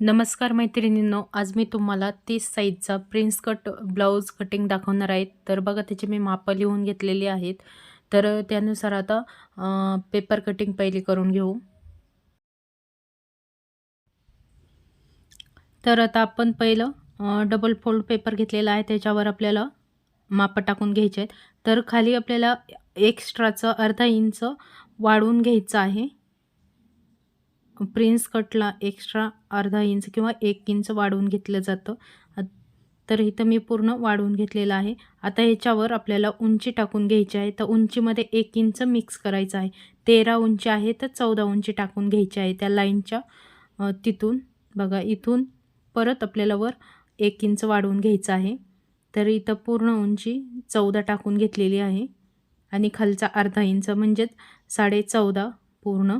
नमस्कार मैत्रिणींनो आज मी तुम्हाला तीस साईजचा प्रिन्स कट ब्लाऊज कटिंग दाखवणार आहे. तर बघा त्याची मी मापं लिहून घेतलेली आहेत. तर त्यानुसार आता पेपर कटिंग पहिली करून घेऊ. तर आता आपण पहिलं डबल फोल्ड पेपर घेतलेला आहे. त्याच्यावर आपल्याला मापं टाकून घ्यायचे आहेत. तर खाली आपल्याला एक्स्ट्राचं अर्धा इंच वाढवून घ्यायचं आहे. प्रिन्स कटला एक्स्ट्रा अर्धा इंच किंवा एक इंच वाढवून घेतलं जातं. तर इथं मी पूर्ण वाढवून घेतलेलं आहे. आता ह्याच्यावर आपल्याला उंची टाकून घ्यायची आहे. तर उंचीमध्ये एक इंच मिक्स करायचं आहे. तेरा उंची आहे तर चौदा उंची टाकून घ्यायची आहे त्या लाईनच्या तिथून. बघा इथून परत आपल्याला वर एक इंच वाढवून घ्यायचं आहे. तर इथं पूर्ण उंची चौदा टाकून घेतलेली आहे. आणि खालचा अर्धा इंच म्हणजेच साडे चौदा पूर्ण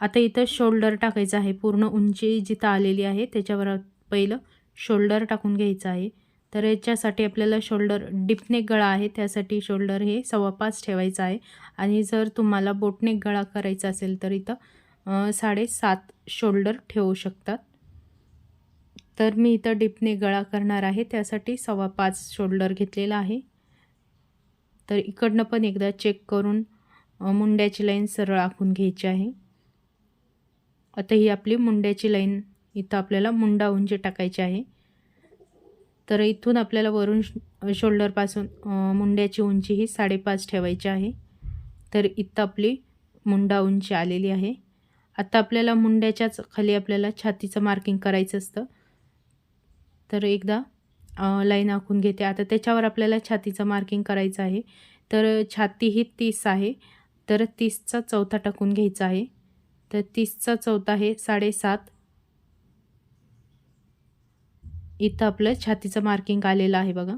आता इथं शोल्डर टाकायचं आहे. पूर्ण उंची जिथं आलेली आहे त्याच्यावर पहिलं शोल्डर टाकून घ्यायचं आहे. तर याच्यासाठी आपल्याला शोल्डर डिपनेक गळा आहे त्यासाठी शोल्डर हे सव्वा पाच ठेवायचं आहे. आणि जर तुम्हाला बोटनेक गळा करायचा असेल तर इथं साडेसात शोल्डर ठेवू शकतात. तर मी इथं डिपनेक गळा करणार आहे त्यासाठी सव्वा पाच शोल्डर घेतलेला आहे. तर इकडनं पण एकदा चेक करून मुंड्याची लाईन सरळ आखून घ्यायची आहे. आता ही आपली मुंड्याची लाईन इथं आपल्याला मुंडा उंची टाकायची आहे तर इथून आपल्याला वरून शोल्डरपासून मुंड्याची उंची ही साडेपाच ठेवायची आहे. तर इथं आपली मुंडा उंची आलेली आहे. आता आपल्याला मुंड्याच्याच खाली आपल्याला छातीचं मार्किंग करायचं असतं. तर एकदा लाईन आखून घेते. आता त्याच्यावर आपल्याला छातीचं मार्किंग करायचं आहे. तर छाती ही तीस आहे. तर तीसचा चौथा टाकून घ्यायचा आहे. तर तीसचा चौथा आहे साडेसात. इथं आपलं छातीचं मार्किंग आलेलं आहे बघा.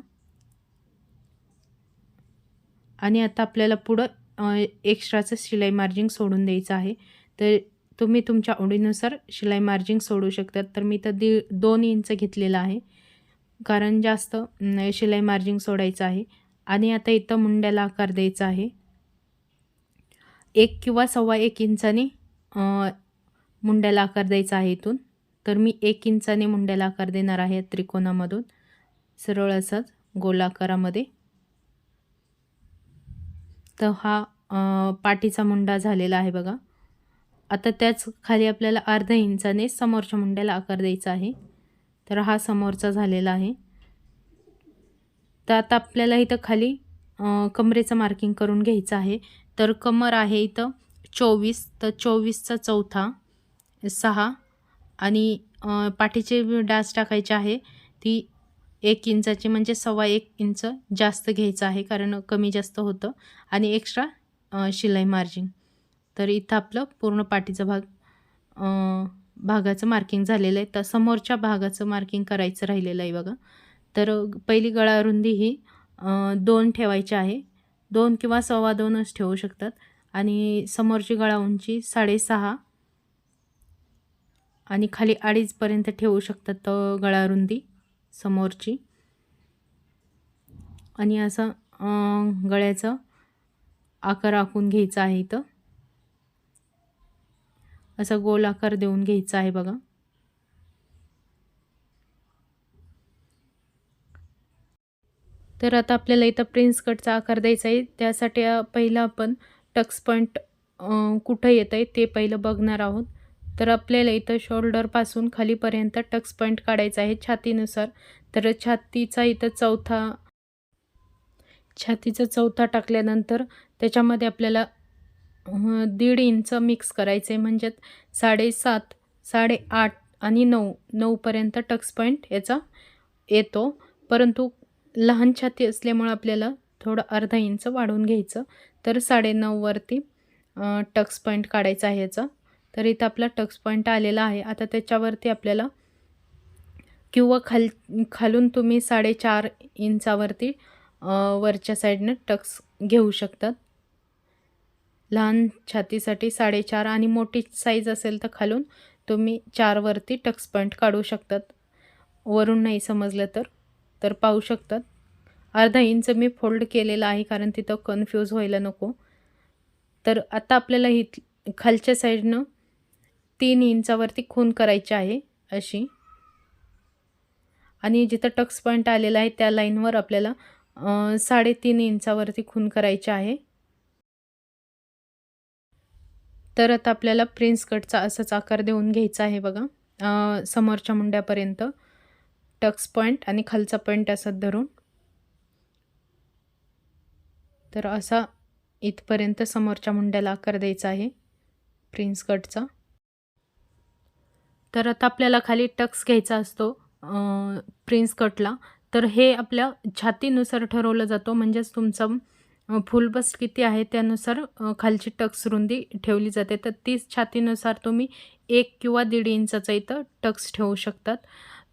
आणि आता आपल्याला पुढं एक्स्ट्राचं शिलाई मार्जिंग सोडून द्यायचं आहे. तर तुम्ही तुमच्या आवडीनुसार शिलाई मार्जिंग सोडू शकतात तर मी तर दी दोन इंच घेतलेलं आहे. कारण जास्त शिलाई मार्जिंग सोडायचं आहे. आणि आता इथं मुंड्याला आकार द्यायचा आहे. एक किंवा सव्वा एक इंचाने मुंड्याला आकार द्यायचा आहे इथून. तर मी एक इंचाने मुंड्याला आकार देणार आहे त्रिकोणामधून. सरळ असंच गोलाकारामध्ये. तर हा पाठीचा मुंडा झालेला आहे बघा. आता त्याच खाली आपल्याला अर्ध्या इंचाने समोरच्या मुंड्याला आकार द्यायचा आहे. तर हा समोरचा झालेला आहे. तर आता आपल्याला इथं खाली कमरेचं मार्किंग करून घ्यायचं आहे. तर कमर आहे इथं चोवीस तर चोवीसचा चौथा सहा आणि पाठीचे डास टाकायचे आहे ती एक इंचाची म्हणजे सव्वा एक इंच जास्त घ्यायचं आहे कारण कमी जास्त होतं आणि एक्स्ट्रा शिलाई मार्जिन तर इथं आपलं पूर्ण पाठीचा भाग भागाचं मार्किंग झालेलं आहे. तर समोरच्या भागाचं मार्किंग करायचं राहिलेलं आहे बघा. तर पहिली गळारुंदी ही दोन ठेवायची आहे. दोन किंवा सव्वा दोनच ठेवू शकतात. आणि समोरची गळा उंची साडेसहा. आणि खाली अडीचपर्यंत ठेवू शकतात गळारुंदी समोरची. आणि असं गळ्याचं आकार आखून घ्यायचा आहे इथं. असा गोल आकार देऊन घ्यायचा आहे बघा. तर आता आपल्याला इथं प्रिन्स कटचा आकार द्यायचा आहे. त्यासाठी पहिलं आपण टक्स पॉईंट कुठं येतं आहे ते पहिलं बघणार आहोत. तर आपल्याला इथं शोल्डरपासून खालीपर्यंत टक्स पॉईंट काढायचा आहे छातीनुसार. तर छातीचा इथं चौथा छातीचा चौथा टाकल्यानंतर त्याच्यामध्ये आपल्याला दीड इंच मिक्स करायचे म्हणजे साडेसात साडेआठ आणि नऊ नऊपर्यंत टक्स पॉईंट याचा येतो. परंतु लहान छाती असल्यामुळं आपल्याला थोडं अर्धा इंच वाढवून घ्यायचं. तर साडेनऊवरती टक्स पॉईंट काढायचा आहे याचा. तर इथं आपला टक्स पॉईंट आलेला आहे. आता त्याच्यावरती आपल्याला किंवा खाल खालून तुम्ही साडेचार इंचावरती वरच्या साईडनं टक्स घेऊ शकतात. लहान छातीसाठी साडेचार आणि मोठी साईज असेल तर खालून तुम्ही चारवरती टक्स पॉईंट काढू शकतात. वरून नाही समजलं तर तर पाहू शकतात. अर्धा इंच मी फोल्ड केलेला आहे कारण तिथं कन्फ्यूज व्हायला नको. तर आता आपल्याला ही खालच्या साईडनं तीन इंचावरती खून करायची आहे अशी. आणि जिथं टक्स पॉईंट आलेला आहे त्या लाईनवर आपल्याला साडेतीन इंचावरती खून करायची आहे. तर आता आपल्याला प्रिन्स कटचा असाच आकार देऊन घ्यायचा आहे बघा. समोरच्या मुंड्यापर्यंत टक्स पॉईंट आणि खालचा पॉईंट असं धरून. तर असा इथपर्यंत समोरच्या मुंड्याला आकार द्यायचा आहे प्रिन्स कटचा तर आता आपल्याला खाली टक्स घ्यायचा असतो प्रिन्स कटला तर हे आपल्या छातीनुसार ठरवलं जातो म्हणजेच तुमचं फुलबस्ट फुल बस्ट किती आहे त्यानुसार खालची टक्स रुंदी ठेवली जाते. तर तीच छातीनुसार तुम्ही एक किंवा दीड इंचाचा इथं टक्स ठेवू शकतात.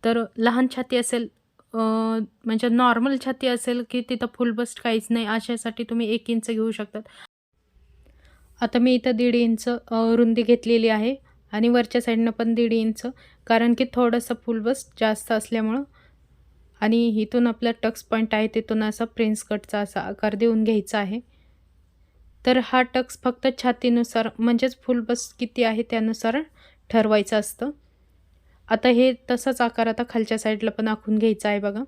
तर लहान छाती असेल म्हणजे नॉर्मल छाती असेल की तिथं फुल बस्ट काहीच नाही अशासाठी तुम्ही एक इंच घेऊ शकतात. आता मी इथं दीड इंच रुंदी घेतलेली आहे आणि वरच्या साईडनं पण दीड इंच कारण की थोडंसं फुल बस्ट जास्त असल्यामुळं. आणि इथून आपला टक्स पॉईंट आहे तिथून असा प्रिन्स कटचा असा आकार देऊन घ्यायचा आहे. तर हा टक्स फक्त छातीनुसार म्हणजेच फुल बस किती आहे त्यानुसार ठरवायचं असतं. आता हे तसाच आकार आता खालच्या साईडला पण आखून घ्यायचा आहे बघा.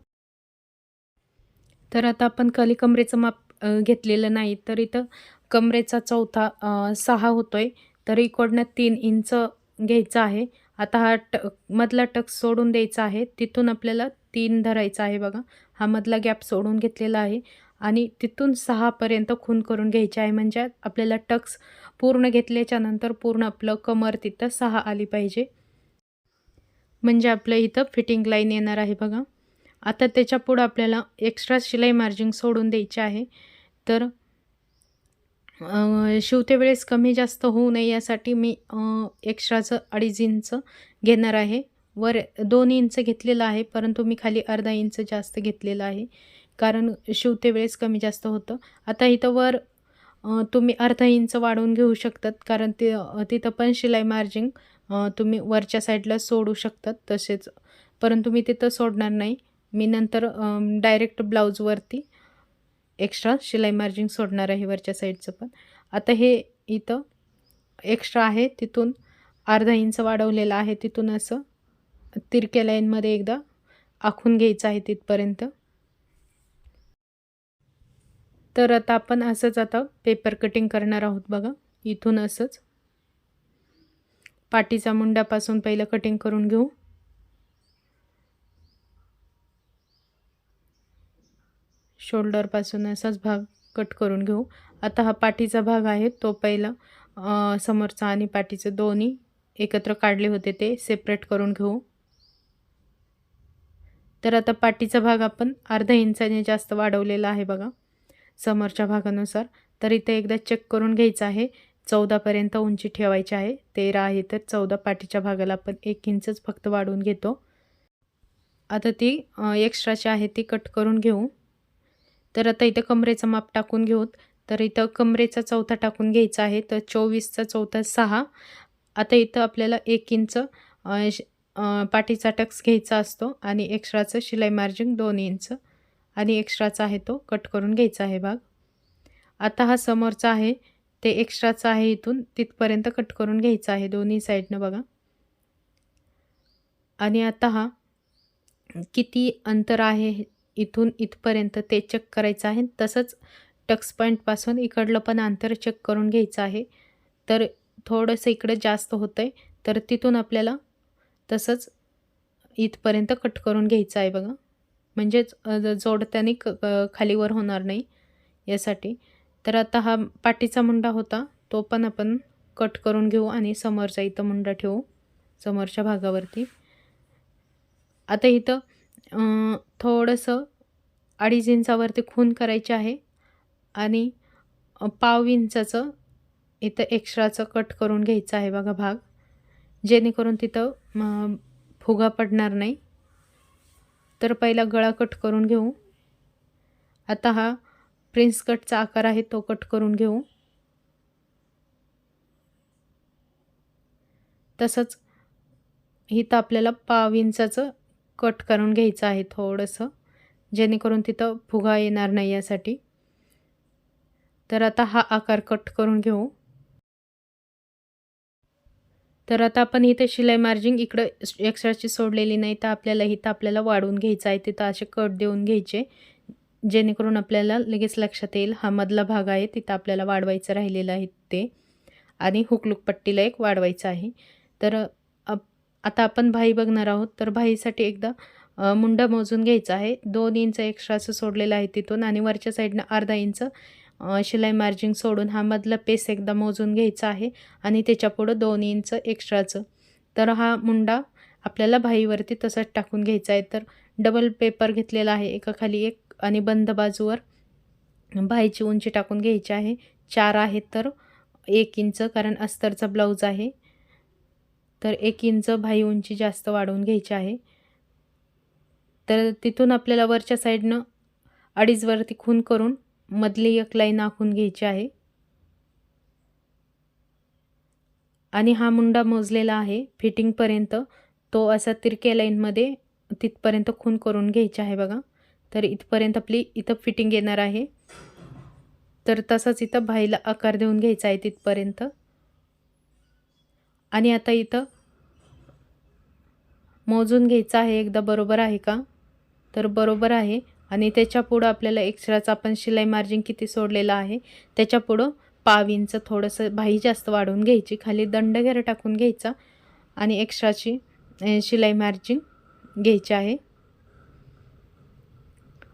तर आता आपण खाली कमरेचं माप घेतलेलं नाही तर इथं कमरेचा चौथा सहा होतोय. तर इकडनं तीन इंच घ्यायचं आहे. आता हा ट मधला टक सोडून द्यायचा आहे. तिथून आपल्याला तीन धरायचा आहे बघा. हा मधला गॅप सोडून घेतलेला आहे. आणि तिथून सहापर्यंत खून करून घ्यायचे आहे. म्हणजे आपल्याला टक्स पूर्ण घेतल्याच्यानंतर पूर्ण आपलं कमर तिथं सहा आली पाहिजे. म्हणजे आपलं इथं फिटिंग लाईन येणार आहे बघा. आता त्याच्या पुढं आपल्याला एक्स्ट्रा शिलाई मार्जिंग सोडून द्यायची आहे. तर शिवते वेळेस कमी जास्त होऊ नये यासाठी मी एक्स्ट्राचं अडीच इंच घेणार आहे. वर दोन इंच घेतलेलं आहे परंतु मी खाली अर्धा इंच जास्त घेतलेलं आहे. कारण शिवते वेळेस कमी जास्त होतं. आता इथं वर तुम्ही अर्धा इंच वाढवून घेऊ शकतात. कारण ते तिथं पण शिलाई मार्जिंग तुम्ही वरच्या साईडला सोडू शकतात तसेच परंतु मी तिथं सोडणार नाही. मी नंतर डायरेक्ट ब्लाऊजवरती एक्स्ट्रा शिलाई मार्जिंग सोडणार आहे वरच्या साईडचं पण. आता हे इथं एक्स्ट्रा आहे तिथून अर्धा इंच वाढवलेलं आहे तिथून असं तिरक्या लाईनमध्ये एकदा आखून घ्यायचं आहे तिथपर्यंत. तर आता आपण असंच आता पेपर कटिंग करणार आहोत बघा इथून असंच. पाठीचा मुंड्यापासून पहिलं कटिंग करून घेऊ. शोल्डरपासून असाच भाग कट करून घेऊ. आता हा पाठीचा भाग आहे तो पहिला समोरचा आणि पाठीचं दोन्ही एकत्र काढले होते ते सेपरेट करून घेऊ. तर आता पाठीचा भाग आपण अर्धा इंचाने जास्त वाढवलेला आहे बघा समोरच्या भागानुसार. तर इथे एकदा चेक करून घ्यायचं आहे. चौदापर्यंत उंची ठेवायची आहे. तेरा आहे तर चौदा पाठीच्या भागाला आपण एक इंचच फक्त वाढवून घेतो. आता ती एक्स्ट्राची आहे ती कट करून घेऊ. तर आता इथं कमरेचं माप टाकून घेऊत तर इथं कमरेचा चौथा टाकून घ्यायचा आहे. तर चोवीसचा चौथा सहा. आता इथं आपल्याला एक इंच पाठीचा टक्स घ्यायचा असतो आणि एक्स्ट्राचं शिलाई मार्जिन दोन इंच. आणि एक्स्ट्राचा आहे तो कट करून घ्यायचा आहे भाग. आता हा समोरचा आहे. ते एक्स्ट्राचं आहे इथून तिथपर्यंत कट करून घ्यायचं आहे दोन्ही साईडनं बघा. आणि आता हा किती अंतर आहे इथून इथपर्यंत ते चेक करायचं आहे. तसंच टक्स पॉईंटपासून इकडलं पण अंतर चेक करून घ्यायचं आहे. तर थोडंसं इकडं जास्त होतं आहे तर तिथून आपल्याला तसंच इथपर्यंत कट करून घ्यायचं आहे बघा. म्हणजेच जोडत्याने क क- खालीवर होणार नाही यासाठी. तर आता हा पाठीचा मुंडा होता. तो पण आपण कट करून घेऊ आणि समोरचा इथं मुंडा ठेवू समोरच्या भागावरती. आता इथं थोडंसं अडीच इंचावरती खून करायचे आहे आणि पाव इंचाचं इथं एक्स्ट्राचं कट करून घ्यायचं आहे बघा भाग. जेणेकरून तिथं फुगा पडणार नाही. तर पहिला गळा कट करून घेऊ. आता हा प्रिन्स कटचा आकार आहे तो कट करून घेऊ. तसंच इथं आपल्याला पाव इंचाचं कट करून घ्यायचं आहे थोडंसं जेणेकरून तिथं फुगा येणार नाही यासाठी. तर आता हा आकार कट करून घेऊ. तर आता आपण इथे शिलाई मार्जिंग इकडं एक्स्ट्राची सोडलेली नाही तर आपल्याला इथं आपल्याला वाढवून घ्यायचं आहे तिथं असे कट देऊन घ्यायचे. जेणेकरून आपल्याला लगेच लक्षात येईल हा मधला भाग आहे तिथं आपल्याला वाढवायचं राहिलेलं आहे ते. आणि हुकलूक पट्टीला एक वाढवायचं आहे. तर आता आपण भाई बघणार आहोत तर भाईसाठी एकदा मुंडा मोजून घ्यायचा आहे. दोन इंच एक्स्ट्राचं सोडलेलं आहे तिथून आणि वरच्या साईडनं अर्धा इंच शिलाई मार्जिंग सोडून हा मधला पेस एकदा मोजून घ्यायचा आहे आणि त्याच्या पुढं दोन इंच एक्स्ट्राचं तर हा मुंडा आपल्याला भाईवरती तसंच टाकून घ्यायचा आहे. तर डबल पेपर घेतलेला आहे. एका खाली एक आणि बंद बाजूवर भाईची उंची टाकून घ्यायची आहे. चार आहे तर एक इंच कारण अस्तरचा ब्लाऊज आहे. तर एक इंच भाई उंची जास्त वाढवून घ्यायची आहे. तर तिथून आपल्याला वरच्या साईडनं अडीचवरती खून करून मधली एक लाईन आखून घ्यायची आहे. आणि हा मुंडा मोजलेला आहे. फिटिंगपर्यंत तो असा तिरक्या लाईनमध्ये तिथपर्यंत खून करून घ्यायचा आहे बघा. तर इथपर्यंत आपली इथं फिटिंग येणार आहे. तर तसंच इथं भाईला आकार देऊन घ्यायचा आहे तिथपर्यंत. आणि आता इथं मोजून घ्यायचं आहे एकदा बरोबर आहे का? तर बरोबर आहे. आणि त्याच्या पुढं आपल्याला एक्स्ट्राचं आपण शिलाई मार्जिन किती सोडलेलं आहे त्याच्या पुढं पाव इंच थोडंसं भाई जास्त वाढवून घ्यायची. खाली दंडघेर टाकून घ्यायचा. आणि एक्स्ट्राची शिलाई मार्जिन घ्यायची आहे.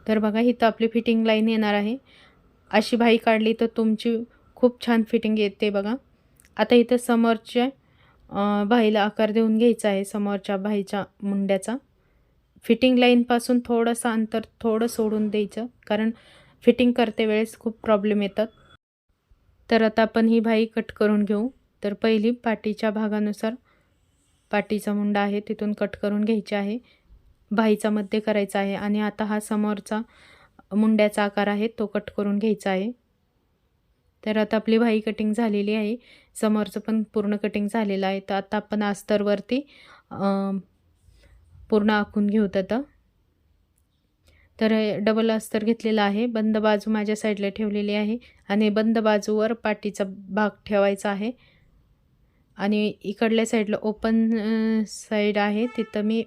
तर बघा इथं आपली फिटिंग लाईन येणार आहे. अशी भाई काढली तर तुमची खूप छान फिटिंग येते बघा. आता इथं समोरच्या भाईला आकार देऊन घ्यायचा आहे समोरच्या भाईच्या मुंड्याचा. फिटिंग लाईनपासून थोडंसं अंतर थोडं सोडून द्यायचं कारण फिटिंग करते वेळेस खूप प्रॉब्लेम येतात. तर आता आपण ही भाई कट करून घेऊ. तर पहिली पाटीच्या भागानुसार पाटीचा मुंडा आहे तिथून कट करून घ्यायची आहे. भाईचा मध्य करायचा आहे आणि आता हा समोरचा मुंड्याचा आकार आहे तो कट करून घ्यायचा आहे. तर आता आपली भाई कटिंग झालेली आहे. समोरचं पण पूर्ण कटिंग झालेलं आहे. तर आता आपण अस्तरवरती पूर्ण आखून घेऊ आता तर डबल अस्तर घेतलेलं आहे. बंद बाजू माझ्या साईडला ठेवलेली आहे आणि बंद बाजूवर पाटीचा भाग ठेवायचा आहे. आणि इकडल्या साईडला ओपन साईड आहे. तिथं मी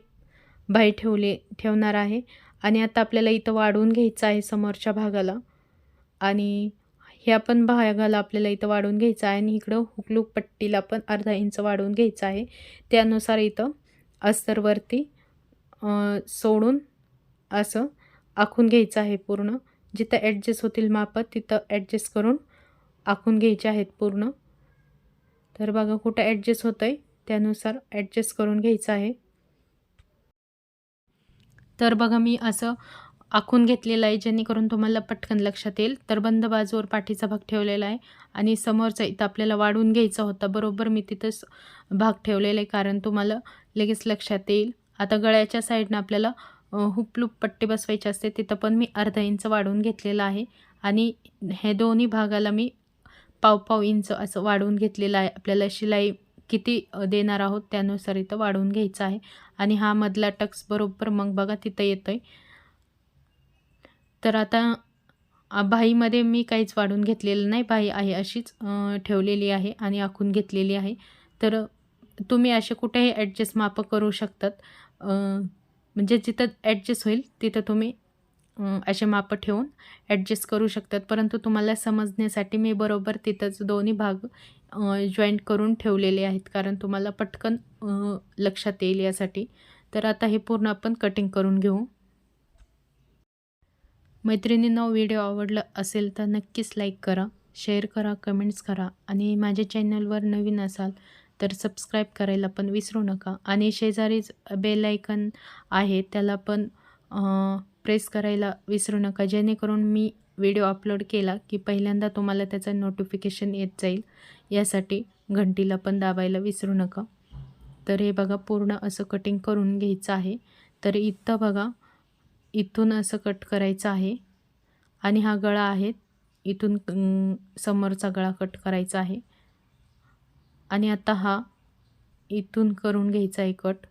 बाई ठेवले ठेवणार आहे. आणि आता आपल्याला इथं वाढवून घ्यायचं आहे समोरच्या भागाला. आणि ह्या पण भागाला आपल्याला इथं वाढवून घ्यायचं आहे. आणि इकडं हुकलूक पट्टीला पण अर्धा इंच वाढवून घ्यायचं आहे. त्यानुसार इथं अस्तरवरती सोडून असं आखून घ्यायचं आहे पूर्ण. जिथं ॲडजस्ट होतील मापत तिथं ॲडजस्ट करून आखून घ्यायचे आहेत पूर्ण. तर बघा कुठं ॲडजस्ट होतं आहे त्यानुसार ॲडजस्ट करून घ्यायचं आहे. तर बघा मी असं आखून घेतलेलं आहे जेणेकरून तुम्हाला पटकन लक्षात येईल. तर बंद बाजूवर पाठीचा भाग ठेवलेला आहे आणि समोरचा इथं आपल्याला वाढवून घ्यायचा होता. बरोबर मी तिथंच भाग ठेवलेला आहे कारण तुम्हाला लगेच लक्षात येईल. आता गळ्याच्या साईडनं आपल्याला हुपलूप पट्टी बसवायची असते तिथं पण मी अर्धा इंच वाढवून घेतलेलं आहे. आणि हे दोन्ही भागाला मी पाव पाव इंच असं वाढवून घेतलेलं आहे. आपल्याला शिलाई किती देणार आहोत त्यानुसार इथं वाढवून घ्यायचं आहे. आणि हा मधला टक्स बरोबर मग बघा तिथं येतं आहे तर आता बाईमध्ये मी काहीच वाढून घेतलेलं नाही. बाई आहे अशीच ठेवलेली आहे आणि आखून घेतलेली आहे. तर तुम्ही असे कुठेही ॲडजस्ट मापं करू शकतात. म्हणजे जिथं ॲडजस्ट होईल तिथं तुम्ही असे मापं ठेवून ॲडजस्ट करू शकतात. परंतु तुम्हाला समजण्यासाठी मी बरोबर तिथंच दोन्ही भाग जॉईंट करून ठेवलेले आहेत. कारण तुम्हाला पटकन लक्षात येईल यासाठी. तर आता हे पूर्ण आपण कटिंग करून घेऊ. मैत्रिणींना व्हिडिओ आवडला असेल तर नक्कीच लाईक करा शेअर करा कमेंट्स करा आणि माझ्या चॅनलवर नवीन असाल तर सबस्क्राईब करायला पण विसरू नका. आणि शेजारीच बेल आयकन आहे त्याला पण प्रेस करायला विसरू नका. जेणेकरून मी व्हिडिओ अपलोड केला की पहिल्यांदा तुम्हाला त्याचं नोटिफिकेशन येत जाईल. यासाठी घंटीला पण दाबायला विसरू नका. तर हे बघा पूर्ण असं कटिंग करून घ्यायचं आहे. तर इथं बघा इथून असं कट करायचं आहे. आणि हा गळा आहे इथून समोरचा गळा कट करायचा आहे. आणि आता हा इथून करून घ्यायचा आहे कट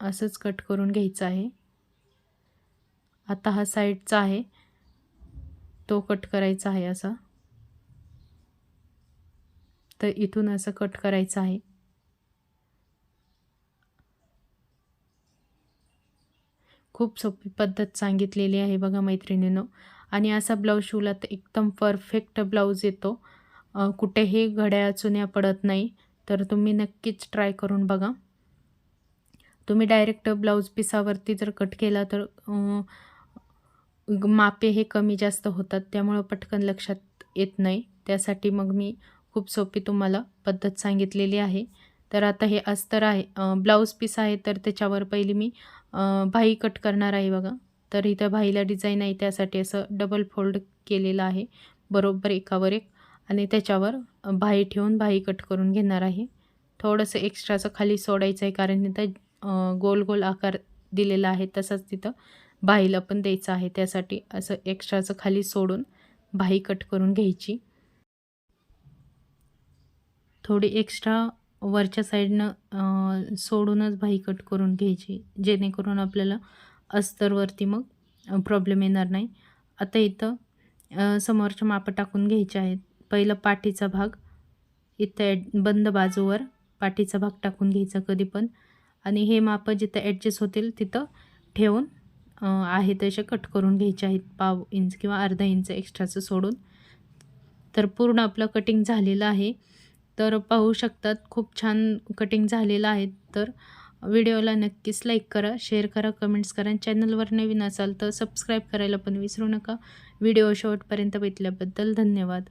असंच कट करून घ्यायचं आहे. आता हा साईडचा आहे. तो कट करायचा आहे असा. तर इथून असं कट करायचं आहे. खूप सोपी पद्धत सांगितलेली आहे बघा मैत्रिणीनं. आणि असा ब्लाऊज शिवला तर एकदम परफेक्ट ब्लाऊज येतो. कुठेही घड्याळ चुन्या पडत नाही. तर तुम्ही नक्कीच ट्राय करून बघा. तुम्ही डायरेक्ट ब्लाऊज पिसावरती जर कट केला तर मापे हे कमी जास्त होतात त्यामुळं पटकन लक्षात येत नाही. त्यासाठी मग मी खूप सोपी तुम्हाला पद्धत सांगितलेली आहे. तर आता हे अस्तर आहे ब्लाऊज पीस आहे तर त्याच्यावर पहिली मी भाई कट करणार आहे बघा. तर इथं भाईला डिझाईन आहे त्यासाठी असं डबल फोल्ड केलेलं आहे बरोबर एकावर एक. आणि त्याच्यावर भाई ठेवून भाई कट करून घेणार आहे. थोडंसं एक्स्ट्राचं खाली सोडायचं आहे कारण इथं गोल गोल आकार दिलेला आहे तसंच तिथं. भाईला पण द्यायचं आहे. त्यासाठी असं एक्स्ट्राचं खाली सोडून भाई कट करून घ्यायची. थोडी एक्स्ट्रा वरच्या साईडनं सोडूनच भाई कट करून घ्यायची. जेणेकरून आपल्याला अस्तरवरती मग प्रॉब्लेम येणार नाही. आता इथं समोरच्या मापं टाकून घ्यायचे आहेत. पहिलं पाठीचा भाग इथं ॲड बंद बाजूवर पाठीचा भाग टाकून घ्यायचा कधी पण आणि हे मापं जिथं ॲडजस्ट होतील तिथं ठेवून आहे तसे कट करून घ्यायचे आहेत पाव इंच किंवा अर्धा इंच एक्स्ट्राचं सोडून. तर पूर्ण आपलं कटिंग झालेलं आहे. तर पाहू शकतात खूप छान कटिंग झालेलं आहे. तर व्हिडिओला नक्कीच लाईक करा शेअर करा कमेंट्स करा. आणि चॅनलवर नवीन असाल तर सबस्क्राईब करायला पण विसरू नका. व्हिडिओ शेवटपर्यंत बघितल्याबद्दल धन्यवाद.